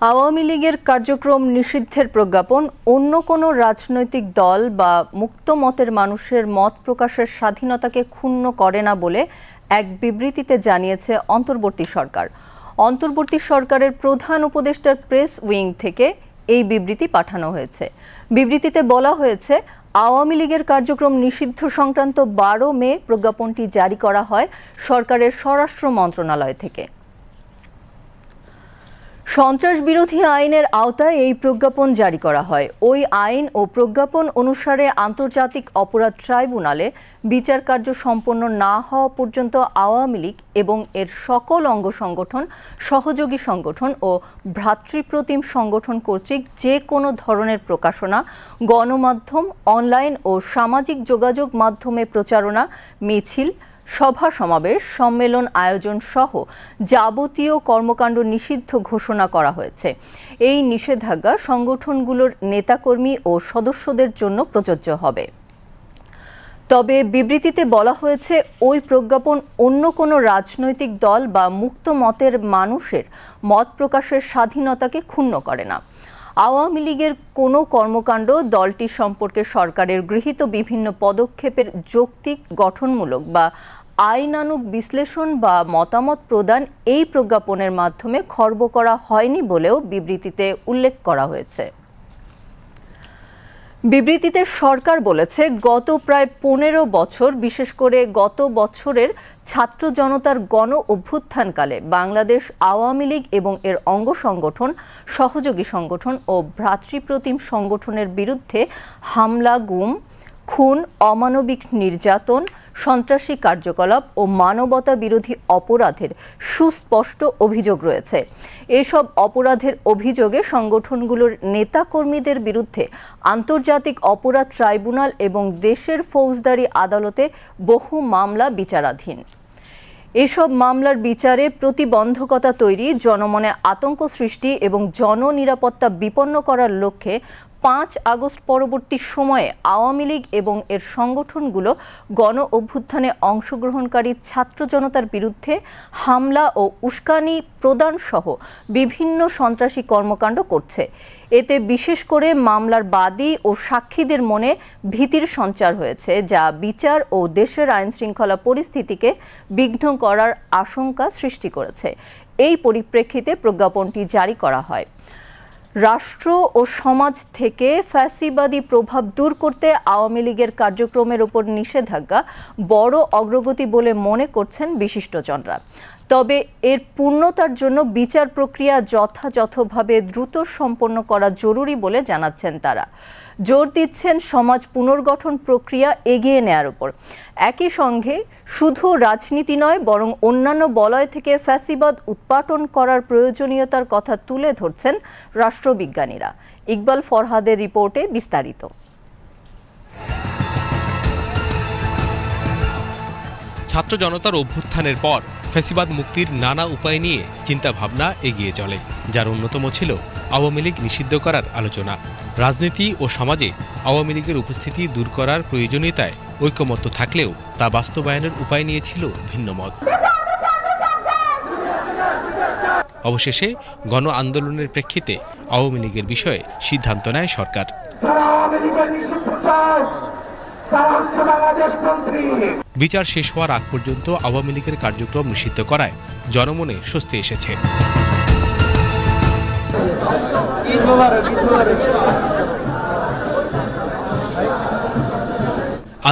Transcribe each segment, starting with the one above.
আওয়ামী লীগের কার্যক্রম নিষিদ্ধের প্রজ্ঞাপন, অন্য কোনো রাজনৈতিক দল বা মুক্ত মতের মানুষের মত প্রকাশের স্বাধীনতাকে ক্ষুণ্ণ করে না বলে এক বিবৃতিতে জানিয়েছে অন্তর্বর্তী সরকার। অন্তর্বর্তী সরকারের প্রধান উপদেষ্টার প্রেস উইং থেকে এই বিবৃতি পাঠানো হয়েছে। বিবৃতিতে বলা হয়েছে, আওয়ামী লীগের কার্যক্রম নিষিদ্ধ সংক্রান্ত বারো মে প্রজ্ঞাপনটি জারি করা হয় সরকারের স্বরাষ্ট্র মন্ত্রণালয় থেকে। সন্ত্রাস বিরোধী আইনের আওতায় এই প্রজ্ঞাপন জারি করা হয়। ওই আইন ও প্রজ্ঞাপন অনুসারে আন্তর্জাতিক অপরাধ ট্রাইব্যুনালে বিচার কার্য সম্পন্ন না হওয়া পর্যন্ত আওয়ামী লীগ এবং এর সকল অঙ্গ সংগঠন, সহযোগী সংগঠন ও ভ্রাতৃপ্রতিম সংগঠন কর্তৃক যে কোনো ধরনের প্রকাশনা, গণমাধ্যম, অনলাইন ও সামাজিক যোগাযোগ মাধ্যমে প্রচারণা, মিছিল সভা সমাবেশ, সম্মেলন আয়োজন সহ যাবতীয় কর্মকাণ্ড নিষিদ্ধ ঘোষণা করা হয়েছে। এই নিষেধাজ্ঞা সংগঠনগুলোর নেতাকর্মী ও সদস্যদের জন্য প্রযোজ্য হবে। তবে বিবৃতিতে বলা হয়েছে, ওই প্রজ্ঞাপন অন্য কোনো রাজনৈতিক দল বা মুক্ত মতের মানুষের মত প্রকাশের স্বাধীনতাকে ক্ষুণ্ণ করে না। আওয়ামী লীগের কোনো কর্মকাণ্ড দলটি সম্পর্কে সরকারের গৃহীত বিভিন্ন পদক্ষেপের যৌক্তিক, গঠনমূলক বা আইনানুক বিশ্লেষণ বা মতামত প্রদান এই প্রজ্ঞাপনের মাধ্যমে খর্ব করা হয়নি বলেও বিবৃতিতে উল্লেখ করা হয়েছে। বিবৃতিতে সরকার বলেছে, গত প্রায় পনেরো বছর, বিশেষ করে গত বছরের ছাত্র জনতার গণ অভ্যুত্থানকালে বাংলাদেশ আওয়ামী লীগ এবং এর অঙ্গ সংগঠন, সহযোগী সংগঠন ও ভ্রাতৃপ্রতিম সংগঠনের বিরুদ্ধে হামলা, গুম, খুন, অমানবিক নির্যাতন সন্ত্রাসী কার্যকলাপ ও মানবতা বিরোধী অপরাধের সুস্পষ্ট অভিযোগ রয়েছে। এসব অপরাধের অভিযোগে সংগঠনগুলোর নেতাকর্মীদের বিরুদ্ধে আন্তর্জাতিক অপরাধ ট্রাইব্যুনাল এবং দেশের ফৌজদারি আদালতে বহু মামলা বিচারাধীন। এসব মামলার বিচারে প্রতিবন্ধকতা তৈরি, জনমনে আতঙ্ক সৃষ্টি এবং জননিরাপত্তা বিপন্ন করার লক্ষ্যে পাঁচ আগস্ট পরবর্তী সময়ে আওয়ামী লীগ এবং এর সংগঠনগুলো গণ অভ্যুত্থানে অংশগ্রহণকারী ছাত্র জনতার বিরুদ্ধে হামলা ও উস্কানি প্রদান সহ বিভিন্ন সন্ত্রাসী কর্মকাণ্ড করছে। এতে বিশেষ করে মামলার বাদী ও সাক্ষীদের মনে ভীতির সঞ্চার হয়েছে, যা বিচার ও দেশের আইন শৃঙ্খলা পরিস্থিতিকে বিঘ্ন করার আশঙ্কা সৃষ্টি করেছে। এই পরিপ্রেক্ষিতে প্রজ্ঞাপনটি জারি করা হয়। রাষ্ট্র ও সমাজ থেকে ফ্যাসিবাদী প্রভাব দূর করতে আওয়ামী লীগের কার্যক্রমের ওপর নিষেধাজ্ঞা বড় অগ্রগতি বলে মনে করছেন বিশিষ্টজনরা। তবে এর পূর্ণতার জন্য বিচার প্রক্রিয়া যথাযথভাবে দ্রুত সম্পন্ন করা জরুরি বলে জানাচ্ছেন তারা। জোর দিচ্ছেন সমাজ পুনর্গঠন প্রক্রিয়া এগিয়ে নেয়ার উপর। একই সঙ্গে শুধু রাজনীতি নয়, বরং অন্যান্য বলয় থেকে ফ্যাসিবাদ উৎপাটন করার প্রয়োজনীয়তার কথা তুলে ধরছেন রাষ্ট্রবিজ্ঞানীরা। ইকবাল ফরহাদের রিপোর্টে বিস্তারিত। ছাত্র জনতার অভ্যুত্থানের পর ফ্যাসিবাদ মুক্তির নানা উপায় নিয়ে চিন্তা ভাবনা এগিয়ে চলে, যার অন্যতম ছিল আওয়ামী লীগ নিষিদ্ধ করার আলোচনা। রাজনীতি ও সমাজে আওয়ামী লীগের উপস্থিতি দূর করার প্রয়োজনীয়তায় ঐকমত্য থাকলেও তা বাস্তবায়নের উপায় নিয়েছিল ভিন্ন মত। অবশেষে গণ আন্দোলনের প্রেক্ষিতে আওয়ামী লীগের বিষয়ে সিদ্ধান্ত নেয় সরকার। তারা হচ্ছে বাংলাদেশপন্থী বিচার শেষ হওয়ার আগ পর্যন্ত আওয়ামী লীগের কার্যক্রম নিষিদ্ধ করায় জনমনে স্বস্তি এসেছে।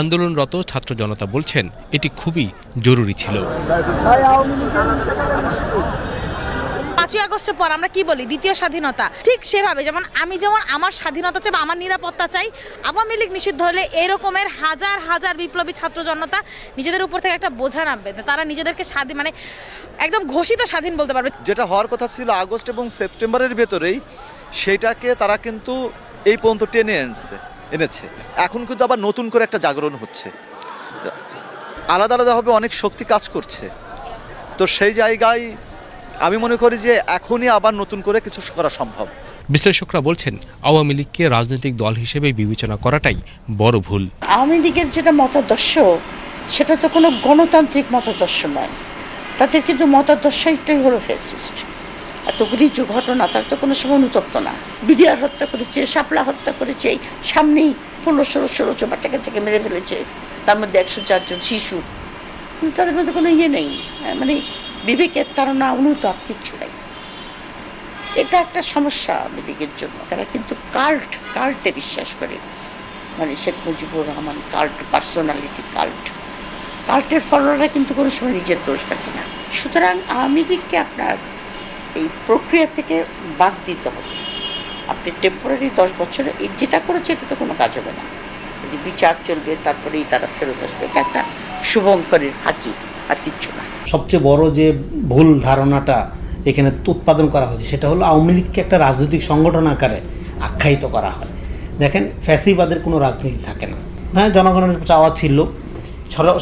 আন্দোলনরত ছাত্র জনতা বলছেন এটি খুবই জরুরি ছিল। পাঁচই আগস্টের পর আমরা কি বলি? দ্বিতীয় স্বাধীনতা। ঠিক সেভাবে যেমন আমি যেমন আমার স্বাধীনতা চাই বা আমার নিরাপত্তা চাই, আওয়ামী লীগ নিষিদ্ধ হলে এরকমের হাজার হাজার বিপ্লবী ছাত্র জনতা নিজেদের উপর থেকে একটা বোঝা নামবে তারা নিজেদেরকে স্বাধীন মানে একদম ঘোষিত স্বাধীন বলতে পারবে। যেটা হওয়ার কথা ছিল আগস্ট এবং সেপ্টেম্বরের ভেতরেই সেটাকে তারা কিন্তু এই পর্যন্ত টেনে এনেছে এনেছে। এখন কিন্তু আবার নতুন করে একটা জাগরণ হচ্ছে। আলাদা আলাদাভাবে অনেক শক্তি কাজ করছে। তো সেই জায়গায় আমি মনে করি যে এখনই আবার নতুন করে কিছু করা সম্ভব। বিশ্লেষকরা বলছেন আওয়ামী লীগকে রাজনৈতিক দল হিসেবে বিবেচনা করাটাই বড় ভুল। আওয়ামী লীগের যেটা মতাদর্শ সেটা তো কোনো গণতান্ত্রিক মতাদর্শ নয়। তাদের কিন্তু মতাদর্শটাই হলো ফ্যাসিস্ট এতগুলি যে ঘটনা তার তো কোনো সময় অনুতপ্ত না। বিডিআর হত্যা করেছে শাপলা হত্যা করেছে এই সামনেই ষোলো ষোলো ষোলোশো বাচ্চা কাচ্চাকে মেরে ফেলেছে। তার মধ্যে একশো চারজন শিশু। কিন্তু তাদের মধ্যে কোনো ইয়ে নেই। হ্যাঁ, মানে বিবেকের তারা অনুতাপ, কিচ্ছু নেই। এটা একটা সমস্যা লীগের জন্য। তারা কিন্তু কাল্ট কাল্টে বিশ্বাস করে। মানে Sheikh Mujibur Rahman cult personality cult কাল্টের ফলোয়াররা কিন্তু কোনো সময় নিজের দোষ থাকে না। সুতরাং আওয়ামী লীগকে আপনার এই প্রক্রিয়া থেকে বাদ দিতে হবে। আপনি টেম্পোরারি দশ বছরে এই যেটা করেছে, এটাতে কোনো কাজ হবে না। যে বিচার চলবে, তারপরেই তারা ফেরত আসবে। এটা একটা শুভঙ্করের হাকি। আর কিচ্ছু না। সবচেয়ে বড় যে ভুল ধারণাটা এখানে উৎপাদন করা হয়েছে, সেটা হলো আওয়ামী লীগকে একটা রাজনৈতিক সংগঠন আকারে আখ্যায়িত করা হয়। দেখেন, ফ্যাসিবাদের কোনো রাজনীতি থাকে না। হ্যাঁ জনগণের চাওয়া ছিল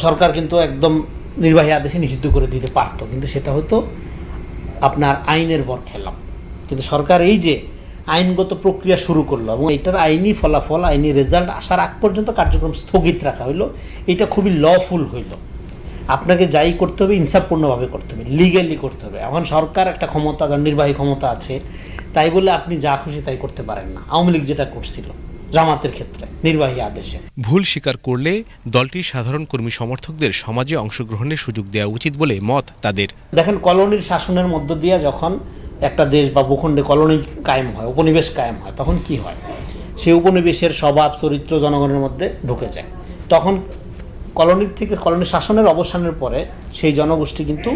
সরকার কিন্তু একদম নির্বাহী আদেশে নিষিদ্ধ করে দিতে পারতো, কিন্তু সেটা হতো আপনার আইনের বর খেলাম। কিন্তু সরকার এই যে আইনগত প্রক্রিয়া শুরু করল এবং এটার আইনি ফলাফল, আইনি রেজাল্ট আসার আগ পর্যন্ত কার্যক্রম স্থগিত রাখা হইল, এটা খুবই লফুল হইল। আপনাকে যাই করতে হবে ইনসাফপূর্ণভাবে করতে হবে লিগেলি করতে হবে। এখন সরকার একটা ক্ষমতা নির্বাহী ক্ষমতা আছে তাই বলে আপনি যা খুশি তাই করতে পারেন না। আওয়ামী লীগ যেটা করছিল জামাতের ক্ষেত্রে নির্বাহী আদেশে। ভুল স্বীকার করলে দলটির সাধারণ কর্মী সমর্থকদের সমাজে অংশগ্রহণের সুযোগ দেওয়া উচিত বলে মত তাদের। দেখেন কলোনির শাসনের মধ্য দিয়ে যখন একটা দেশ বা ভূখণ্ডে কলোনি কায়েম হয় উপনিবেশ কায়েম হয় তখন কি হয়? সেই উপনিবেশের স্বভাব চরিত্র জনগণের মধ্যে ঢুকে যায়। তখন কলোনির থেকে কলোনি শাসনের অবসানের পরে সেই জনগোষ্ঠী কিন্তু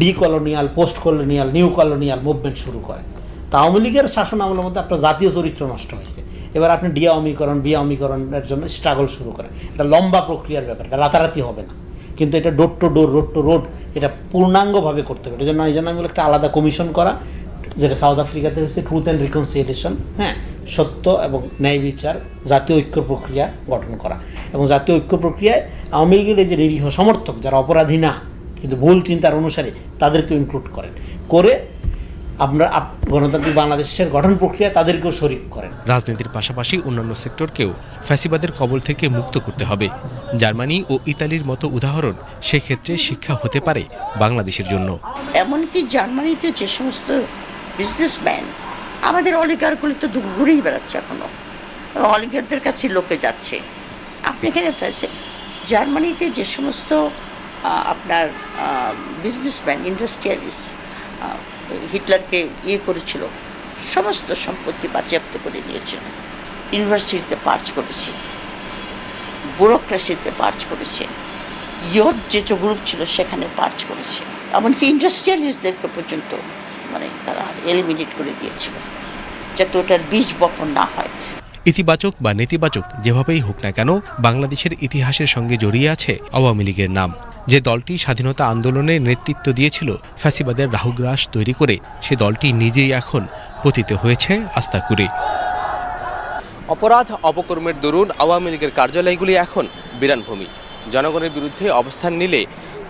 decolonial post colonial new colonial movement শুরু করে। তা আওয়ামী লীগের শাসন আমলের মধ্যে আপনার জাতীয় চরিত্র নষ্ট হয়েছে। এবার আপনি ডি আওয়ামীকরণ বি আওয়ামীকরণের জন্য স্ট্রাগল শুরু করেন। এটা লম্বা প্রক্রিয়ার ব্যাপার, এটা রাতারাতি হবে না। কিন্তু এটা door to door road to road এটা পূর্ণাঙ্গভাবে করতে হবে। এই জন্য এই জন্য আমি একটা আলাদা কমিশন করা যেটা সাউথ আফ্রিকাতে হচ্ছে ট্রুথ অ্যান্ড রিকনসিলিয়েশন হ্যাঁ? সত্য এবং ন্যায় বিচার জাতীয় ঐক্য প্রক্রিয়া গঠন করা। এবং জাতীয় ঐক্য প্রক্রিয়ায় আওয়ামী লীগের যে নিরীহ সমর্থক যারা অপরাধী না কিন্তু ভুল চিন্তার অনুসারে তাদেরকেও ইনক্লুড করেন। করে আপনারা আপ- গণতান্ত্রিক বাংলাদেশের গঠন প্রক্রিয়া তাদেরকেও শরিক করেন। রাজনীতির পাশাপাশি অন্যান্য সেক্টরকেও ফ্যাসিবাদের কবল থেকে মুক্ত করতে হবে। জার্মানি ও ইতালির মতো উদাহরণ সেক্ষেত্রে শিক্ষা হতে পারে বাংলাদেশের জন্য। এমনকি জার্মানিতে যে সমস্ত বিজনেসম্যান আমাদের অলিগারগুলি তো ঘুরেই বেড়াচ্ছে এখনও অলিগারদের কাছে লোকে যাচ্ছে। আপনি এখানে ফেসে, জার্মানিতে যে সমস্ত আপনার বিজনেসম্যান ইন্ডাস্ট্রিয়ালিস্ট হিটলারকে ইয়ে করেছিল, সমস্ত সম্পত্তি বাজেয়াপ্ত করে নিয়েছিল ইউনিভার্সিটিতে পার্চ করেছে ব্যুরোক্রেসিতে পার্চ করেছে, ইয়ত যে গ্রুপ ছিল সেখানে পার্চ করেছে। এমনকি ইন্ডাস্ট্রিয়ালিস্টদেরকে পর্যন্ত মানে তারা এলিমিনেট করে দিয়েছিল যাতে ওটার বীজ বপন না হয়। ইতিবাচক বা নেতিবাচক যেভাবেই হোক না কেন বাংলাদেশের ইতিহাসের সঙ্গে জড়িয়ে আছে আওয়ামী লীগের নাম। যে দলটি স্বাধীনতা আন্দোলনে নেতৃত্ব দিয়েছিল ফ্যাসিবাদের রাহুগ্রাস তৈরি করে সে দলটি নিজেই এখন পতিত হয়েছে আস্তাকুরে অপরাধ অপকর্মের দরুন আওয়ামী লীগের কার্যালয়গুলি এখন বিরানভূমি। জনগণের বিরুদ্ধে অবস্থান নিলে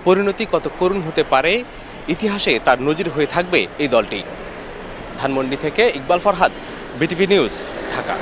পরিণতি কত করুণ হতে পারে ইতিহাসে তার নজির হয়ে থাকবে এই দলটি। ধানমন্ডি থেকে ইকবাল ফরহাদ বিটিভি নিউজ ঢাকা।